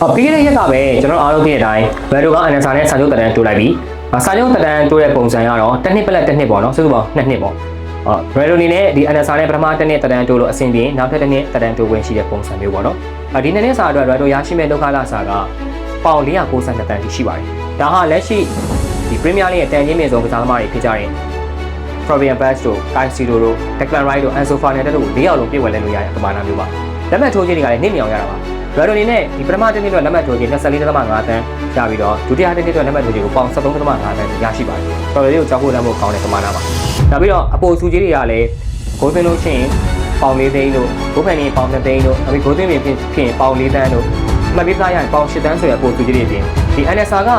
ဟောပြီးခဲ့တဲ့ရက်ကပဲကျွန်တော်အားလုံးသိတဲ့အတိုင်းဘယ်လိုကအန်ဆာနဲ့စာချုပ်တန်တိုးလိုက်ပြီးအာစာချုပ်တန်တိုးတဲ့ပုံစံကတော့တစ်နှစ်ပလက်တစ်နှစ်ပေါ့နော်စုစုပေါင်းနှစ်နှစ်ပေါ့အော်ဘယ်လိုနေနဲ့ဒီအန်ဆာနဲ့ပထမတစ်နှစ်တန်တိုးလို့အဆင်ပြေနောက်ထပ်တစ်နှစ်တန်တိုးဝင်ရှိတဲ့ပုံစံမျိုးပေါ့နော်အဒီနှစ်နှစ်စာအတွက်ရတော့ရရှိမဲ့ဒုက္ခလစာကပေါင်492တန်တိရှိပါတယ်ဒါဟာလက်ရှိဒီပရီးမီးယားလိရဲ့တန်ချင်းမြင့်ဆုံးကစားသမားတွေဖြစ်ကြတဲ့ Fabian Bass တို့ Kai Siro တို့ Declan Rice တို့ Ansu Fernandez တို့၄ယောက်လုံးပြည့်ဝလဲလို့ရတဲ့ပမာဏမျိုးပါလက်မှတ်ထိုးခြင်းတွေကလည်းနှစ်မြောင်ရတာပါ ဘယ်လိုနေနဲ့ဒီပထမတစ်နှစ်အတွက်လက်မှတ်ထိုးခြင်း24.5တန်းရပြီးတော့ဒုတိယတစ်နှစ်အတွက်လက်မှတ်ထိုးခြင်းကိုပေါင်73.5တန်းရရှိပါတယ်တော်တော်လေးကိုကြောက်ဖို့လမ်းဖို့ကောင်းတဲ့ပမာဏပါနောက်ပြီးတော့အပိုစုကြီးတွေကလည်းဂိုးသွင်းလို့ရှိရင်ပေါင်၄သိန်းတို့ဂိုးဖန်နေပေါင်2သိန်းတို့နောက်ပြီးဂိုးသွင်းပြင်ဖြစ်ဖြစ်ပေါင်၄တန်းတို့မှတ်ပြီးသားရရင်ပေါင်8တန်းဆိုတဲ့အပိုစုကြီးတွေပြင်ဒီ NSR က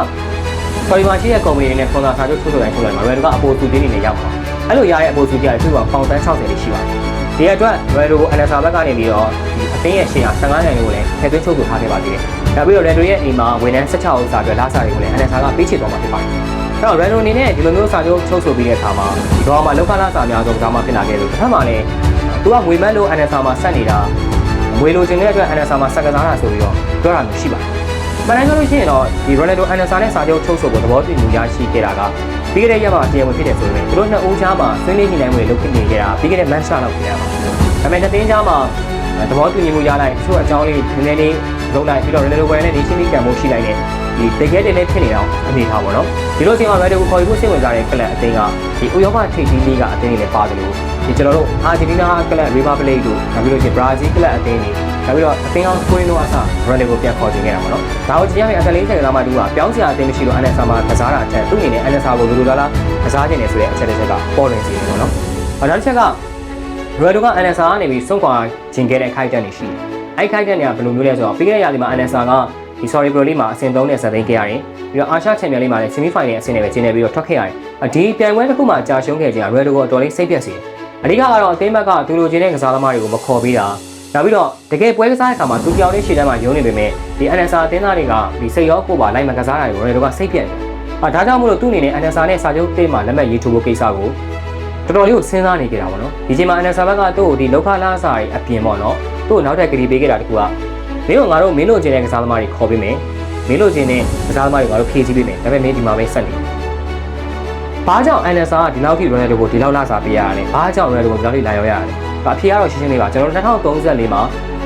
ပေါ်ဒီမာရှိတဲ့ကုမ္ပဏီတွေနဲ့ကွန်ဆာစာချုပ်ထုတ်ထုတ်တိုင်းထုတ်လိုက်မှာရယ်ကအပိုစုကြီးတွေနဲ့ရောက်မှာအဲ့လိုရတဲ့အပိုစုကြီးကသူ့ကပေါင်တန်း60လေးရှိပါတယ် ဒီအတွက်ရယ်ကို NSR ဘက်ကနေပြီးတော့ဒီအသိရဲ့ရှေ့ဟာ15နိုင်ကိုလည်းထည့်သွင်းချုပ်ဆိုထားခဲ့ပါသေးတယ်။နောက်ပြီးတော့ Rendo ရဲ့အိမ်မှာဝန်ထမ်း16ဦးစာအတွက်လာစာတွေကိုလည်း NSR ကပေးချေသွားမှာဖြစ်ပါတယ်။အဲ့တော့ Rendo အနေနဲ့ဒီလိုမျိုးစာချုပ်ချုပ်ဆိုပြီးတဲ့အခါမှာဒီတော့မှလောက်ကလာစာအများဆုံးဒါမှဖြစ်လာခဲ့လို့တစ်ခါမှလည်းသူကငွေမန်းလို့ NSR မှာဆက်နေတာငွေလိုချင်တဲ့အတွက် NSR မှာဆက်ကစားတာဆိုပြီးတော့ပြောတာမျိုးရှိပါတယ်။မနိုင်လို့ရှိရင်တော့ဒီ Ronaldo NSR နဲ့စာချုပ်ချုပ်ဆိုဖို့သဘောတူညီမှုရရှိခဲ့တာက ပြီးခဲ့တဲ့ရက်မှာတရားဝင်ဖြစ်တယ်ဆိုရင်သူတို့နှစ်ဦးကြားမှာဆွေးနွေးညှိနှိုင်းမှုတွေလုပ်ဖြစ်နေကြတာပြီးခဲ့တဲ့ match လောက်ဖြစ်ရပါဘူး။ဒါပေမဲ့နှစ်သင်းကြားမှာသဘောတူညီမှုရလိုက်တချို့အကြောင်းလေးနည်းနည်းလေးလုပ်လိုက်ပြီးတော့ Ronaldo ကိုလည်းနေချင်းပြီးကံမှုရှိလိုက်တဲ့ဒီတကယ်တည်းလေးဖြစ်နေတော့အနေထားပါတော့ဒီလိုအချိန်မှာ Ronaldo ကိုခေါ်ယူဖို့စိတ်ဝင်စားတဲ့ကလပ်အသင်းကဒီဥရောပထိပ်သီးလေးကအသင်းတွေလည်းပါတယ်လို့ဒီကျွန်တော်တို့အာဂျင်တီးနားကလပ် River Plate တို့နောက်ပြီးလို့ရှိရင် Brazil ကလပ်အသင်းတွေ နောက်ပြီးတော့အသင်းအောင်ကိုရင်းတို့အစ Ronaldo ကိုပြန်ခေါ်ချင်ခဲ့တာပါတော့ဒါကိုကြည့်ရမယ့်အသက်40ကစားမှတူကပြောင်းစရာအသင်းမရှိလို့ NSA မှာကစားတာအချက်သူ့အနေနဲ့ NSA ကိုလူလူလားလားကစားခြင်းနေဆိုတဲ့အချက်တစ်ချက်ကပေါ်လွင်စေတယ်ပေါ့နော်နောက်တစ်ချက်ကရိုဒိုက NSR ကနေပြီးဆုံးခွာခြင်းခဲ့တဲ့ခိုက်တက်နေရှိတယ်။အဲ့ခိုက်တက်နေကဘယ်လိုမျိုးလဲဆိုတော့ပြီးခဲ့တဲ့ရာသီမှာ NSR ကဒီ sorry pro လေးမှာအဆင့်3နဲ့ဆက်သိမ်းခဲ့ရတယ်။ပြီးတော့အာရှချန်ပီယံလေးမှာလည်း semi final အဆင့်နဲ့ပဲကျင်းနေပြီးတော့ထွက်ခဲ့ရတယ်။ဒီပြိုင်ပွဲတစ်ခုမှာကြာရှုံးခဲ့ခြင်းကရိုဒိုကိုအတော်လေးစိတ်ပြက်စေတယ်။အဓိကကတော့အသိမ်းဘက်ကသူလိုချင်တဲ့ကစားသမားတွေကိုမခေါ်ပေးတာ။ နောက်ပြီးတော့တကယ်ပွဲကစားတဲ့အခါမှာသူပြောင်းလေးရှေ့တန်းမှာယုံနေပေမဲ့ဒီ NSR အသင်းသားတွေကဒီစိတ်ရောကိုယ်ပါလိုက်မကစားတာတွေကိုရိုဒိုကစိတ်ပြက်တယ်။အဲဒါကြောင့်မို့လို့သူ့အနေနဲ့ NSR နဲ့စာချုပ်တေးမှာလက်မှတ်ရေးထိုးဖို့ကိစ္စကိုတော်တော်လေးကိုစဉ်းစားနေကြတာပေါ့နော်ဒီချိန်မှာ NSA ဘက်ကသူ့ကိုဒီလောက်ခလာစာတွေအပြင်ပေါ့နော်သူ့ကိုနောက်ထပ်ကတိပေးခဲ့တာတကူကမင်းတို့ငါတို့မင်းတို့ကျင်တဲ့ကစားသမားတွေခေါ်ပေးမယ်မင်းတို့ကျင်တဲ့ကစားသမားတွေငါတို့ဖြည့်ဆည်းပေးမယ်ဒါပေမဲ့မင်းဒီမှာပဲဆက်နေဘာကြောင့် NSA ကဒီလောက်ထိ Ronaldo ကိုဒီလောက်လာစာပေးရတာလဲဘာကြောင့် Ronaldo ကိုဒီလောက်ထိလာရောက်ရတာလဲ ဒါအဖြေကတော့ရှင်းရှင်းလေးပါကျွန်တော်တို့2034မှာ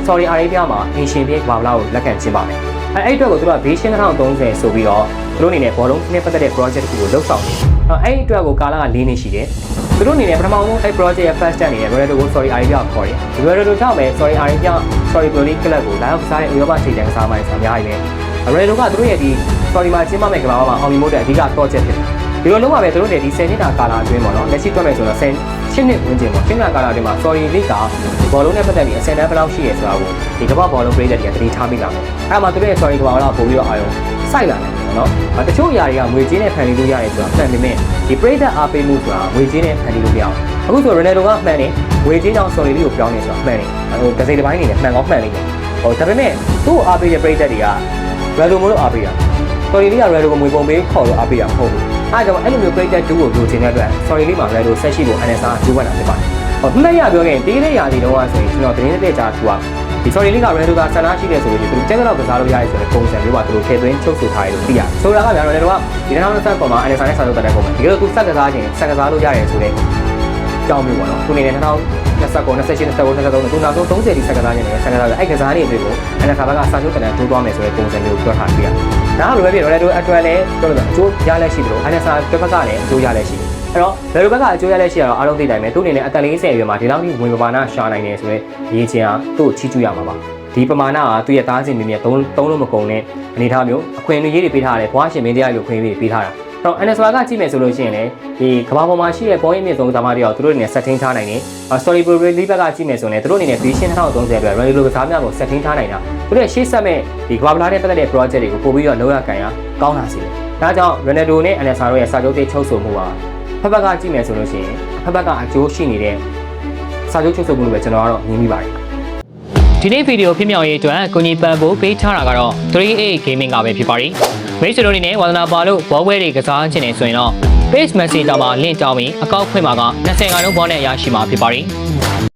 Saudi Arabia မှာအင်ရှင်ပြေးကဘာဗလာကိုလက်ခံကျင်းပါမယ်အဲအဲ့အတွက်ကိုသူတို့က Vision 2030ဆိုပြီးတော့သူတို့အနေနဲ့ဘောလုံးနဲ့ပတ်သက်တဲ့ project တစ်ခုကိုလှုပ်ဆောင်နေတယ်အဲ့အတွက်ကိုကာလာက၄နှစ်ရှိတယ်သူတို့အနေနဲ့ပထမဆုံးအဲ့ project ရဲ့ first step အနေနဲ့ Ronaldo ကို Sorry Arabia ကိုခေါ်တယ်။ Ronaldo ကြောင့်ပဲ Sorry Arabia Sorry Pro League Club ကိုလာရောက်စားတဲ့ဥရောပထိပ်တန်းကစားသမားတွေဆိုအများကြီးပဲ။ Ronaldo ကသူတို့ရဲ့ဒီ Sorry မှာကျင်းပမဲ့ကမ္ဘာမှာအောင်မြင်မှုတဲ့အဓိက project ဖြစ်တယ်။ဒီလိုလုံးဝပဲသူတို့ရဲ့ဒီ10နှစ်တာကာလအတွင်းပေါ့နော်လက်ရှိတွက်မယ်ဆိုတော့10 10နှစ်ဝန်းကျင်ပေါ့10နှစ်ကာလအတွင်းမှာ Sorry League ကဘောလုံးနဲ့ပတ်သက်ပြီးအဆင့်တန်းဘယ်လောက်ရှိရဲဆိုတာကိုဒီကမ္ဘာဘောလုံးပြည်သက်တွေကတတိထားမိလာတယ်။အဲ့မှာသူတို့ရဲ့ Sorry ကမ္ဘာလောက်ပို့ပြီးတော့အာရုံစိုက်လာတယ်ပေါ့နော်။တချို့ຢာတွေကငွေကြေးနဲ့ဖန်တီးလို့ရတယ်ဆိုတာမှန်ပေမဲ့ဒီပြည်သက်အားပေးမှုဆိုတာငွေကြေးနဲ့ဖန်တီးလို့မရအောင်။အခုဆို Ronaldo ကမှန်တယ်ဝေချင်းကြောင့် sorry လေးကိုပြောင်းနေဆိုတာမှန်တယ်ဟိုကစိတ်တစ်ပိုင်းနေနဲ့မှန်ကောင်းမှန်လိမ့်မယ်ဟိုဒါပေမဲ့သူ့ကိုအားပေးတဲ့ပရိသတ်တွေက Ronaldo မလို့အားပေးတာ sorry လေးက Ronaldo ကိုငွေပုံပေးခေါ်လို့အားပေးတာမဟုတ်ဘူး အားကြောင့်အဲ့လိုမျိုးပရိသတ်တူကိုလိုချင်တဲ့အတွက် sorry လေးမှာ Ronaldo ဆက်ရှိဖို့ NSA ကျိုးပန်းတာဖြစ်ပါတယ်ဟိုမှတ်ရပြောခဲ့တေးလေးရာဒီတော့ဆိုရင်ကျွန်တော်တင်းတဲ့ကြားသူကဒီ sorry လေးက Ronaldo ကဆန္ဒရှိတယ်ဆိုရင်သူကျက်ကတော့ကစားလို့ရတယ်ဆိုတဲ့ပုံစံမျိုးပါသူတို့ထည့်သွင်းချုပ်ဆိုထားတယ်လို့သိရတယ်ဆိုတာကဗျာ Ronaldo ကဒီ2020ပေါ်မှာ NSA နဲ့စာချုပ်တက်တဲ့ပုံမှာဒီလိုသူဆက်ကစားခြင်းဆက်ကစားလို့ရတယ်ဆိုတဲ့ကြောင်းမျိုးပေါ့နော်သူအနေနဲ့2029 28 29 23သူနောက်ဆုံး30ဒီဆက်ကစားခြင်းနဲ့ဆက်ကစားရအဲ့ကစားနေတွေကိုအန်နာခါဘကစာချုပ်တန်တိုးသွားမယ်ဆိုတဲ့ပုံစံမျိုးပြောထားပြရ ဒါကလိုပဲပြတော့လည်းတို့အတွက်လည်းပြောလို့အကျိုးရလက်ရှိတယ်လို့အန်နာစာတစ်ဖက်ကလည်းအကျိုးရလက်ရှိအဲ့တော့ဘယ်လိုဘက်ကအကျိုးရလက်ရှိရတော့အားလုံးသိတိုင်းပဲသူအနေနဲ့အသက်40ရွယ်မှာဒီလောက်ကြီးဝင်ပမာဏရှာနိုင်တယ်ဆိုတော့ရေးချင်းအားသူ့ကိုချီးကျူးရမှာပါဒီပမာဏကသူ့ရဲ့သားစဉ်မြင်မြင်သုံးသုံးလို့မကုန်တဲ့အနေအထားမျိုးအခွင့်အရေးတွေပေးထားတယ်ဘွားရှင်မင်းတရားလိုခွင့်ရေးတွေပေးထားတာ တော့ NSR ကကြည့်မယ်ဆိုလို့ရှိရင်လည်းဒီကမ္ဘာပေါ်မှာရှိတဲ့ပေါ်ရင်မြင့်ဆုံးသမားတွေရောသူတို့အနေနဲ့ setting ထားနိုင်တယ်။ Story Pro League ဘက်ကကြည့်မယ်ဆိုရင်သူတို့အနေနဲ့ Vision 2030အတွက် Rally လိုကစားများကို setting ထားနိုင်တာသူတို့ရဲ့ရှေ့ဆက်မဲ့ဒီကမ္ဘာပလာတဲ့ပတ်သက်တဲ့ project တွေကိုပို့ပြီးတော့လောက်ရကန်ရကောင်းလာစေတယ်။ဒါကြောင့် Ronaldo နဲ့ NSR တို့ရဲ့စာချုပ်တိတ်ချုပ်ဆိုမှုဟာဖက်ဘက်ကကြည့်မယ်ဆိုလို့ရှိရင်ဖက်ဘက်ကအကျိုးရှိနေတဲ့စာချုပ်ချုပ်ဆိုမှုလို့ပဲကျွန်တော်ကတော့မြင်မိပါတယ်။ဒီနေ့ဗီဒီယိုဖြစ်မြောက်ရေးအတွက်ကိုကြီးပန်ဖို့ပေးထားတာကတော့38 Gaming ကပဲဖြစ်ပါတယ်။ မိတ်ဆွေတို့အနေနဲ့ဝါသနာပါလို့ဘောပွဲတွေကစားခြင်းနေဆိုရင်တော့ Page Messenger မှာ link တောင်းပြီးအကောက်ဖွင့်မှာက20ခါလုံးဘောနဲ့ရရှိမှာဖြစ်ပါတယ်။